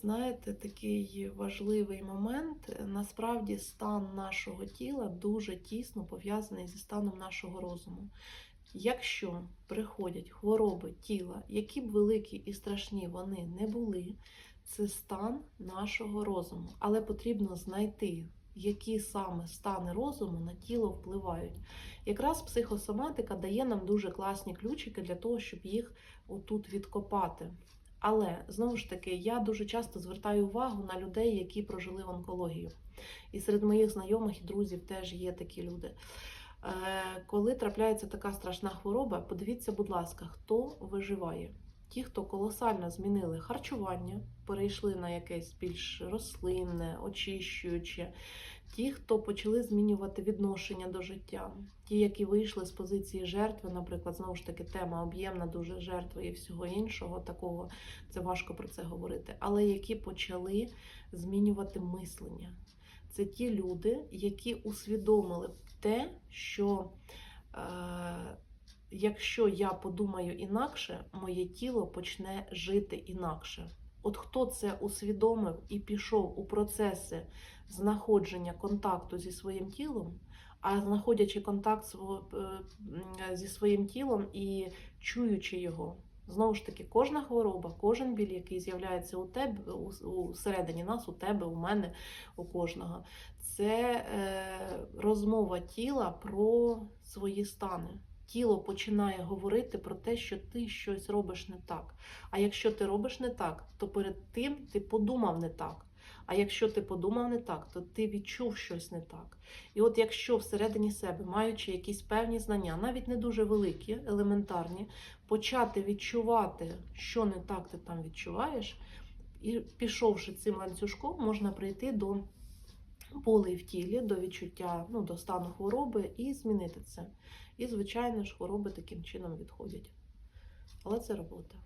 знаєте, такий важливий момент. Насправді, стан нашого тіла дуже тісно пов'язаний зі станом нашого розуму. Якщо приходять хвороби тіла, які б великі і страшні вони не були, це стан нашого розуму. Але потрібно знайти, які саме стани розуму на тіло впливають. Якраз психосоматика дає нам дуже класні ключики для того, щоб їх отут відкопати. Але знову ж таки, я дуже часто звертаю увагу на людей, які прожили в онкологію. І серед моїх знайомих і друзів теж є такі люди. Е, Коли трапляється така страшна хвороба, подивіться, будь ласка, хто виживає. Ті, хто колосально змінили харчування, перейшли на якесь більш рослинне, очищуюче, ті, хто почали змінювати відношення до життя, ті, які вийшли з позиції жертви, наприклад, знову ж таки, тема об'ємна дуже жертви і всього іншого такого, це важко про це говорити, але які почали змінювати мислення. Це ті люди, які усвідомили те, що е, якщо я подумаю інакше, моє тіло почне жити інакше. От хто це усвідомив і пішов у процеси знаходження контакту зі своїм тілом, а знаходячи контакт е, зі своїм тілом і чуючи його. Знову ж таки, кожна хвороба, кожен біль, який з'являється у тебе у середині нас, у тебе, у мене, у кожного, це е, розмова тіла про свої стани. Тіло починає говорити про те, що ти щось робиш не так. А якщо ти робиш не так, то перед тим ти подумав не так. А якщо ти подумав не так, то ти відчув щось не так. І от якщо всередині себе, маючи якісь певні знання, навіть не дуже великі, елементарні, почати відчувати, що не так ти там відчуваєш, і пішовши цим ланцюжком, можна прийти до болей в тілі, до відчуття, ну, до стану хвороби і змінити це. І, звичайно ж, хвороби таким чином відходять. Але це робота.